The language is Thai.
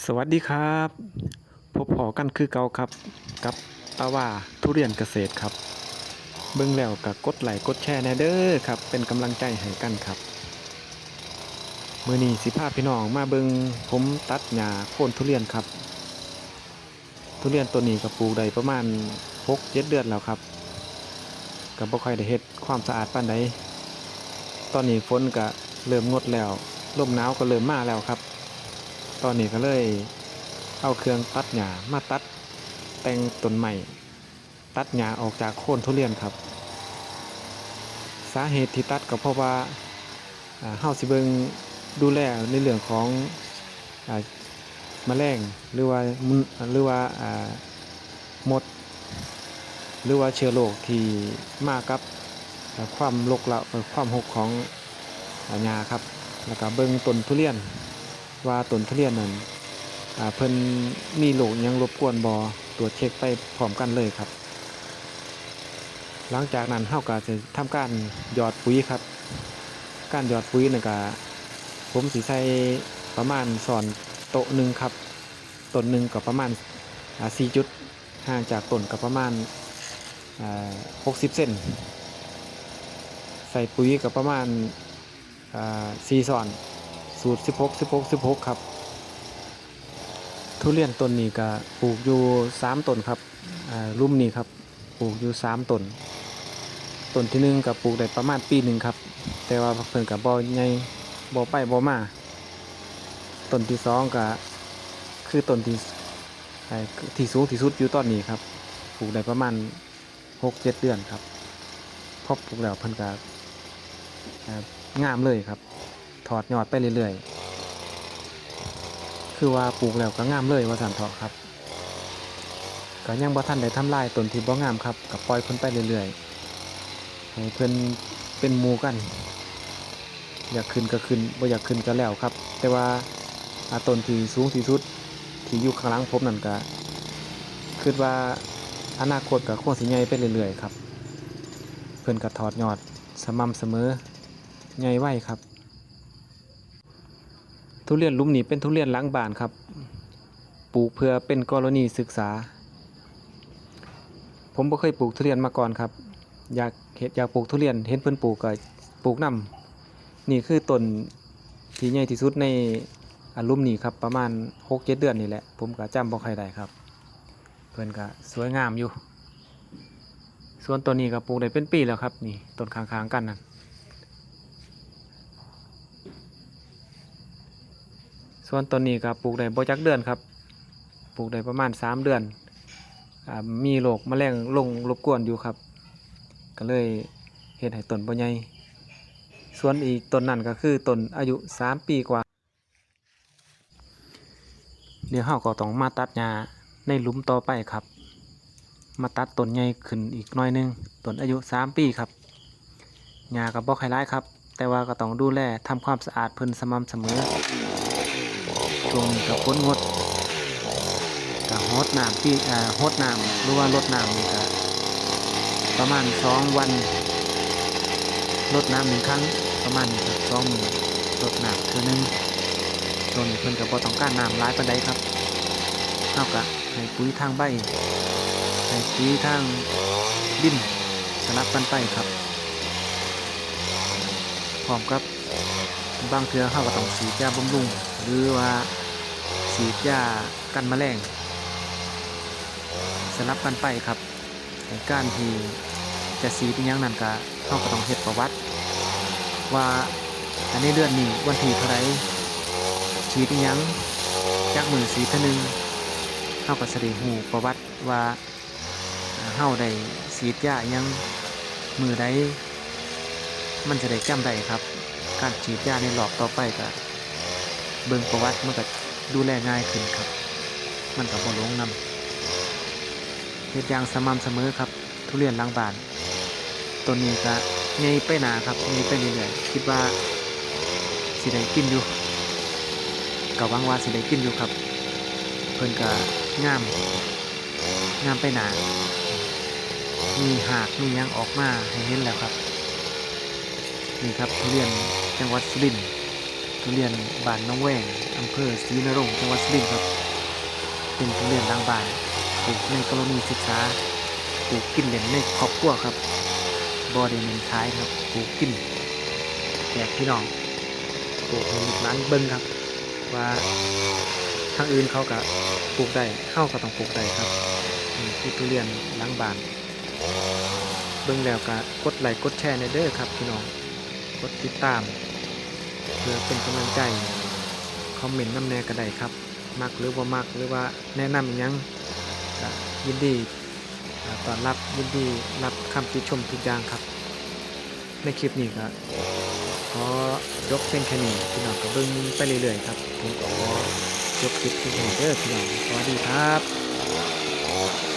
สวัสดีครับ พบพอกันคือเก่าครับ กับตาว่าทุเรียนเกษตรครับ เบิ่งแล้วก็กดไลค์กดแชร์แนเด้อครับ เป็นกำลังใจให้กันครับ มื้อนี้สิพาพี่น้องมาเบิ่งผมตัดหญ้าโค่นทุเรียนครับ ทุเรียนตัวนี้ก็ปลูกได้ประมาณ6-7เดือนแล้วครับก็บ่ค่อยได้เฮ็ดความสะอาดปานใดตอนนี้ฝนก็เริ่มงดแล้วลมหนาวก็เริ่มมาแล้วครับ ตอนนี้ก็เลยเอาเครื่องตัดหญ้ามาตัดแต่งต้นใหม่ตัดหญ้าออกจากโคนทุเรียนครับ สาเหตุที่ตัดก็เพราะว่าอ่าเฮาสิเบิงดูแลในเรื่องของอ่าแมลงหรือว่าหรือว่ามด หรือว่าเชื้อโรคที่มากับความรกละเอ่อความหกของหญ้าครับ แล้วก็เบิงต้นทุเรียน ว่าต้นทุเรียนนั้นเพิ่นมีโรคยังรบกวนบ่ตรวจเช็คไปพร้อมกันเลยครับ หลังจากนั้นเฮาก็จะทำการหยอดปุ๋ยครับ การหยอดปุ๋ยนั่ก็ผมสิใส่ประมาณสอนโต๊ะหนึ่งครับต้นหนึ่งก็ประมาณอ่า4จุดห่างจากต้นก็ประมาณอ่า60เซนใส่ปุ๋ยก็ประมาณอ่า4ซอน สูตร 16 16 16 ครับ ทุเรียนต้นนี้ก็ปลูกอยู่ 3ต้นครับอ่ารุ่มนี้ครับปลูกอยู่ 3ต้นต้นที่หนึ่งก็ปลูกได้ประมาณปีหนึ่งครับ แต่ว่าเพิ่นกับบ่ใหญ่บ่ไปบ่มาต้นที่สองก็คือต้นที่ที่สูงที่สุดอยู่ตอนนี้ครับปลูกได้ประมาณ6-7เดือนครับพอปลูกแล้วเพิ่นก็งามเลยครับ อดยอดไปเรื่อยๆ คือว่าปลูกแล้วก็งามเลยว่าสันเถาะครับก็ยังบ่ทันได้ทำลายต้นที่บ่งามครับก็ปล่อยเพิ่นไปเรื่อยๆ ให้เพิ่นเป็นหมู่กัน อยากขึ้นก็ขึ้นบ่อยากขึ้นก็แล้วครับ แต่ว่าอาต้นที่สูงที่สุดที่อยู่ข้างหลังผมนั่นก็คิดว่าอนาคตก็คงสิใหญ่ไปเรื่อยๆครับ เพิ่นก็ถอดยอดสม่ำเสมอใหญ่ไวครับ ทุเรียนลุ่มนี้เป็นทุเรียนล้างบานครับ ปลูกเพื่อเป็นกรณีศึกษา ผมบ่เคยปลูกทุเรียนมาก่อนครับ อยากเห็นอยากปลูกทุเรียนเห็นเพิ่อนปลูกก็ปลูกนํนี่คือต้นที่ใหญ่ที่สุดในอันลุมนี้ครับประมาณ6-7เจ็ดเดือนนี่แหละ ผมก็จำบ่ค่อยได้ครับ เพิ่อนก็สวยงามอยู่ ส่วนต้นนี้ก็ปลูกได้เป็นปีแล้วครับ นี่ต้นข้างๆกันนั่น ส่วนต้นนี้ก็ปลูกได้บ่จักเดือนครับ ปลูกได้ประมาณ 3 เดือนอมีโรคแมลงลงรบกวนอยู่ครับ ก็เลยเฮ็ดให้ต้นบ่ใหญ่ส่วนอีกต้นนั้นก็คือต้นอายุ 3 ปีกว่า เดี๋ยวเฮาก็ต้องมาตัดหญ้าในหลุมต่อไปครับ มาตัดต้นใหญ่ขึ้นอีกหน่อยนึงต้นอายุ 3 ปีครับหญ้าก็บ่ค่อยหลายครับ แต่ว่าก็ต้องดูแลทำความสะอาดเพิ่นสม่ำเสมอ ช่วงนี้ก็ฝนงดก็ฮดน้ำปีอ่าฮดน้ำหรือว่าลดน้ำนี่ก็ประมาณสองวันลดน้ำหนึ่งครั้งประมาณนี้ครับสองมือลดน้ำเทื่อนึงช่วงนี้เพิ่นก็บ่ต้องการน้ำหลายปานใดครับเฮาก็ให้ปุ๋ยทางใบให้ปุ๋ยทางดินสลับกันไปครับพร้อมกับบางเทื่อเฮาก็ต้องฉีดยาบำรุง หรือว่า ฉีดยากันแมลงสลับกันไปครับในการที่จะฉีดอหยังนั้นก็เขาก็ต้องเฮ็ดประวัติ ว่าอันนี้เดือนนี้วันที่เท่าไรฉีดอหยังจากมือสีท่านึงเข้าก็แสไดงหูประวัติว่าอ่าเฮาได้ฉีดยายังมือใดมันจะได้จำได้ครับ การฉีดยาในหลอกต่อไปก็เบิ่งประวัติมันก็ ดูแลง่ายขึ้นครับ มันก็บ่หลงนำเฮ็ดอย่างสม่ำเสมอครับ ทุเรียนหลังบานต้นนี้ก็ใหญ่ไปหนาครับใหญ่ไปเรื่อยๆคิดว่าสิได้กินอยู่ก็หวังว่าสิได้กินอยู่ครับ เพิ่นก็งามงามไปหนามีหากมียังออกมาให้เห็นแล้วครับ นี่ครับทุเรียนจังหวัดสุรินทร์ ทุเรียนบ้านน้องแหวงอำเภอศรีนรงจังหวัดสุรินทร์ครับ เป็นทุเรียนทางบานปลูกในกรณีศึกษาปลูกกินเล่นในครอบครัวครับบ่ได้เน้ายครับปลูกกินแจกพี่น้องปลูกให้ลูกหลานเบิ่งครับ ว่าทางอื่นเขาก็ปลูกได้เฮาก็ต้องปลูกได้ครับนี่คือทุเรียนล้างบานเบิ่งแล้วก็กดไลค์กดแชร์ในเด้อครับพี่น้องกดติดตาม เพื่อเป็นกำลังใจ คอมเมนต์นำแนก็ได้ครับ มักหรือว่ามักหรือว่าแนะนำอิหยังยินดีต้อนรับยินดีรับคำติชมทุกอย่างครับ ในคลิปนี้ก็ขอยกเพียงแค่นี้พี่น้องก็เบิ่งไปเรื่อยๆครับผมก็ขอยกคลิปที่นี่เด้อพี่น้องสวัสดีครับ